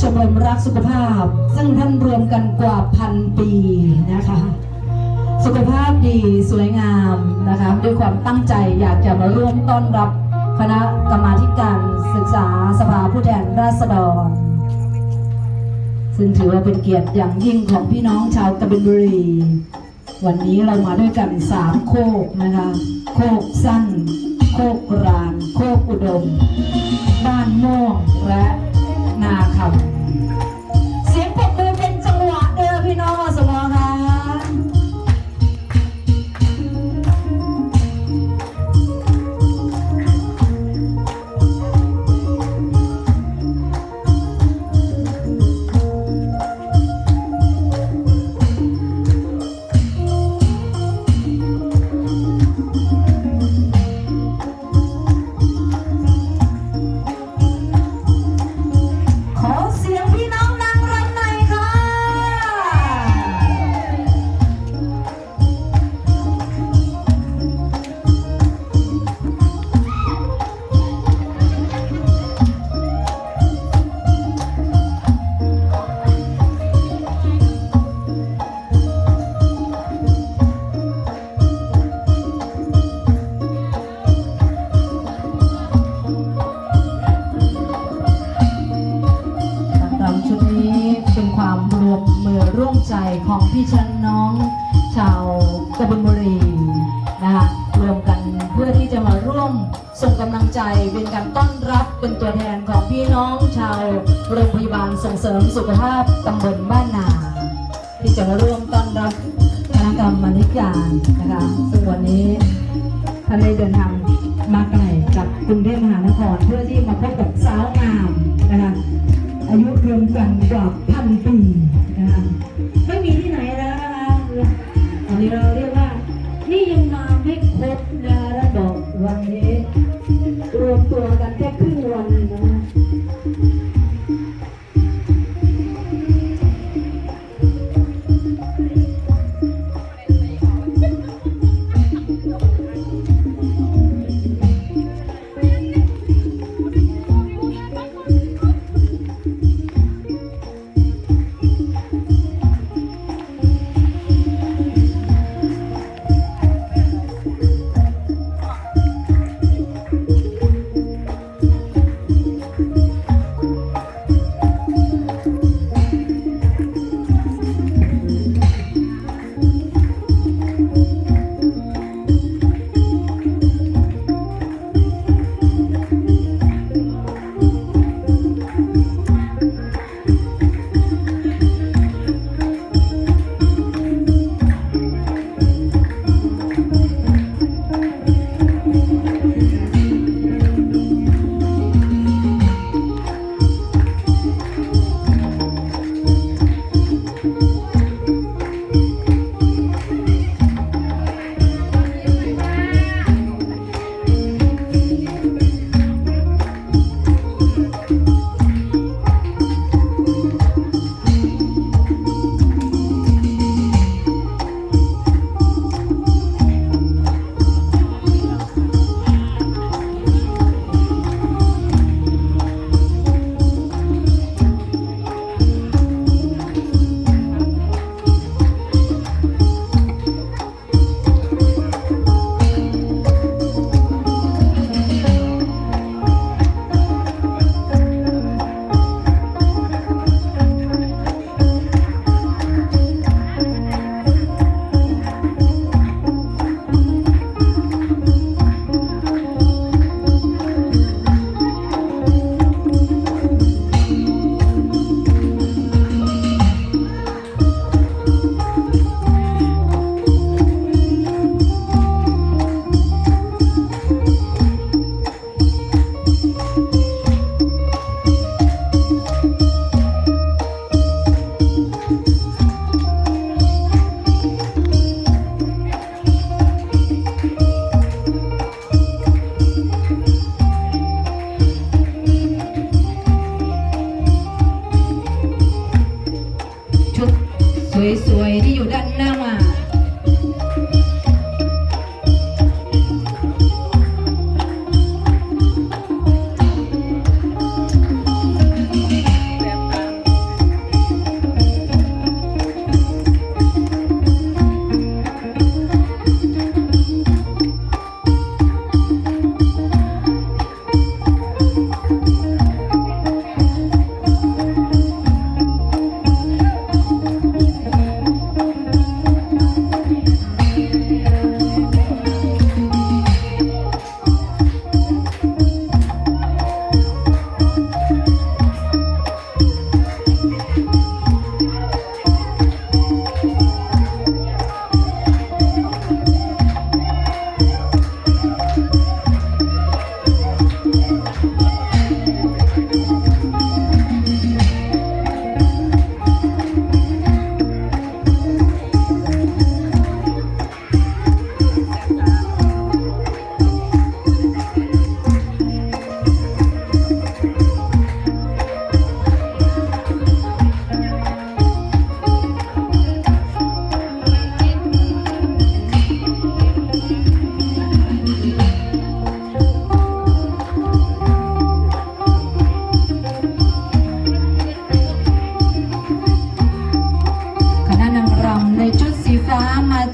ชมรมรักสุขภาพ ซึ่งท่านรวมกันกว่าพันปีนะคะ สุขภาพดีสวยงามนะคะด้วยความตั้งใจอยากจะมาร่วมต้อนรับคณะกรรมาการศึกษาสภาผู้แทนราษฎร ซึ่งถือว่าเป็นเกียรติอย่างยิ่งของพี่น้องชาวกบินบุรี วันนี้เรามาด้วยกันสามโคกนะคะ โคกสั้น โคกกราน โคกอุดม บ้านม่วงและ นาคำ ใจเป็นการต้อนรับเป็นตัวแทนของพี่น้องชาวโรงพยาบาลส่งเสริมสุขภาพตำบลบ้านนา ที่จะมาร่วมต้อนรับคณะกรรมาธิการนะคะซึ่งวันนี้ท่านได้เดินทางมาไกลจากกรุงเทพมหานครเพื่อที่มาพบกับสาวงามนะคะอายุรวมกันกว่าพันปีนะคะไม่มีที่ไหนแล้วนะคะตอนนี้เราเรียกว่านี่ยังมาไม่ครบนะ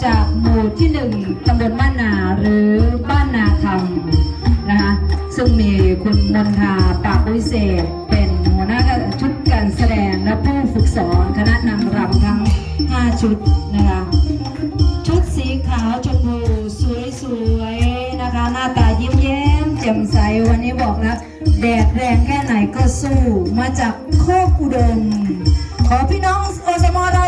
จากหมู่ที่หนึ่งตำบลบ้านนาหรือบ้านนาคำนะคะซึ่งมีคุณมนทาปากวิเศษ เป็นหัวหน้าชุดการแสดงและผู้ฝึกสอนคณะนางรำทั้ง 5 ชุดนะคะชุดสีขาวชมพูสวยๆนะคะ หน้าตายิ้มแย้มแจ่มใสวันนี้บอกแล้วแดดแรงแค่ไหนก็สู้มาจากโคกุดม ขอพี่น้องโอสมอเรา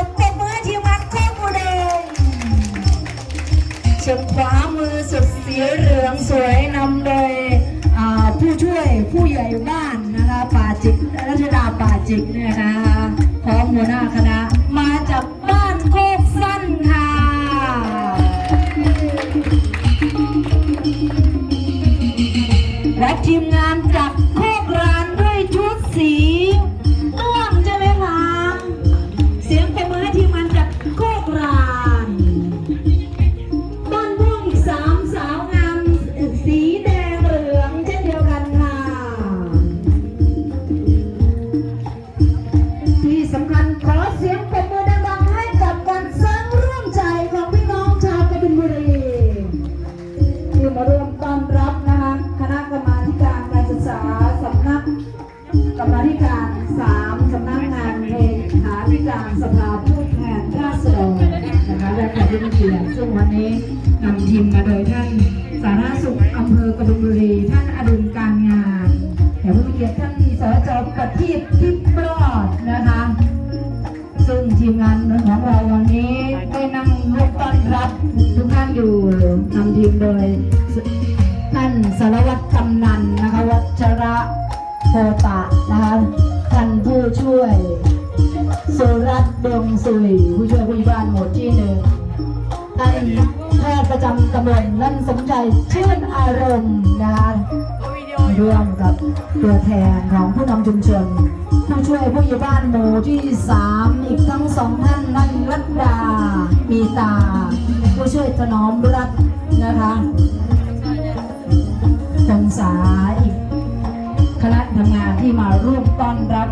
ส่วนขวามือสุดสีเหลืองสวยนำโดยผู้ช่วยผู้ใหญ่บ้านนะคะป่าจิกรัชดาป่าจิกเนี่ยนะคะพร้อมหัวหน้าคณะ นี้นำทีมมาโดยท่านสาธารณสุขอำเภอกบินบุรี ท่านอดุลการงานแขกผู้มีเกียรติท่านสจประทีปทิพย์รอดนะคะ ซึ่งทีมงานของเราวันนี้ได้นั่งร่วมต้อนรับทุกท่านอยู่นำทีมโดยท่านสารวัตรกำนันนะคะวัชระโพตะนะคะท่านผู้ช่วยสุรัตน์ดวงสุยผู้ช่วยผู้ใหญ่บ้านหมู่ที่หนึ่ง ท่านแพทย์ประจำตำบลนั่นสมใจชื่นอารมณ์นะคะร่วมกับตัวแทนของผู้นำชุมชนผู้ช่วยผู้ใหญ่บ้านหมู่ที่สามอีกทั้งสองท่านนั่นรัตดา มีตา ผู้ช่วยถนอมรัตน์นะคะคงษาอีกคณะทำงานที่มาร่วมต้อนรับ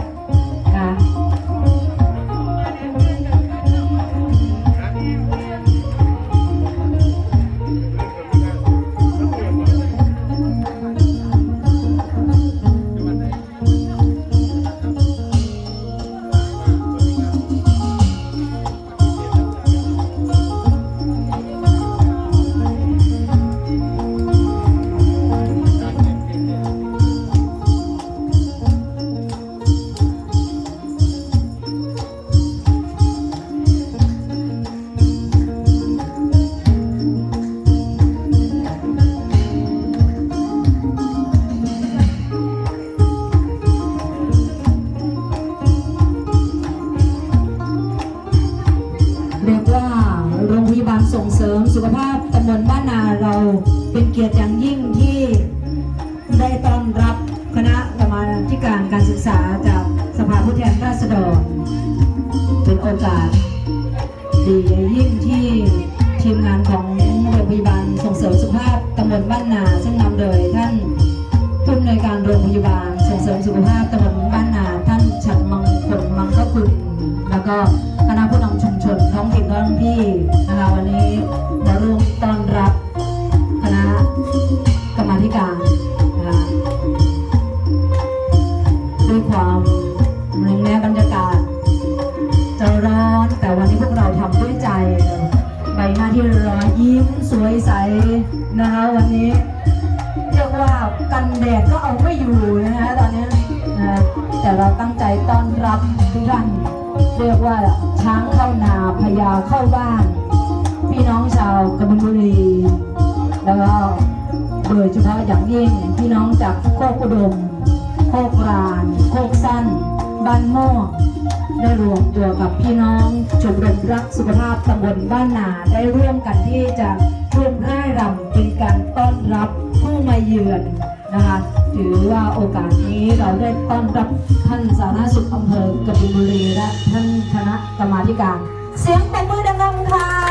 เกียรติอย่างยิ่งที่ได้ต้อนรับคณะกรรมาธิการการศึกษาจากสภาผู้แทนราษฎร เป็นโอกาสดีอย่างยิ่งที่ทีมงานของโรงพยาบาลส่งเสริมสุขภาพตำบลบ้านนา ซึ่งนำโดยท่านผู้อำนวยการโรงพยาบาลส่งเสริมสุขภาพตำบลบ้านนา ท่านฉัดมังคลมังคคุณ แล้วก็คณะผู้นำชุมชนท้องถิ่นท้องที่นะคะ ดดก็เอาไม่อยู่นะคะตอนนี้นะแต่เราตั้งใจต้อนรับทุกท่านเรียกว่าช้างเข้านาพญาเข้าบ้าน พี่น้องชาวกบินบุรี แล้วก็โดยเฉพาะอย่างยิ่งพี่น้องจากโคกอุดม โคกราน โคกสั้น บ้านม่วงได้รวมตัวกับพี่น้องชมรมรักสุขภาพตำบลบ้านนาได้ร่วมกันที่จะร่วมร่ายรำเป็นการต้อนรับผู้มาเยือน นะคะ ถือว่าโอกาสนี้เราได้ต้อนรับท่านสาธารณสุขอำเภอกบินบุรีและท่านคณะกรรมาธิการ เสียงปรบมือดังๆค่ะ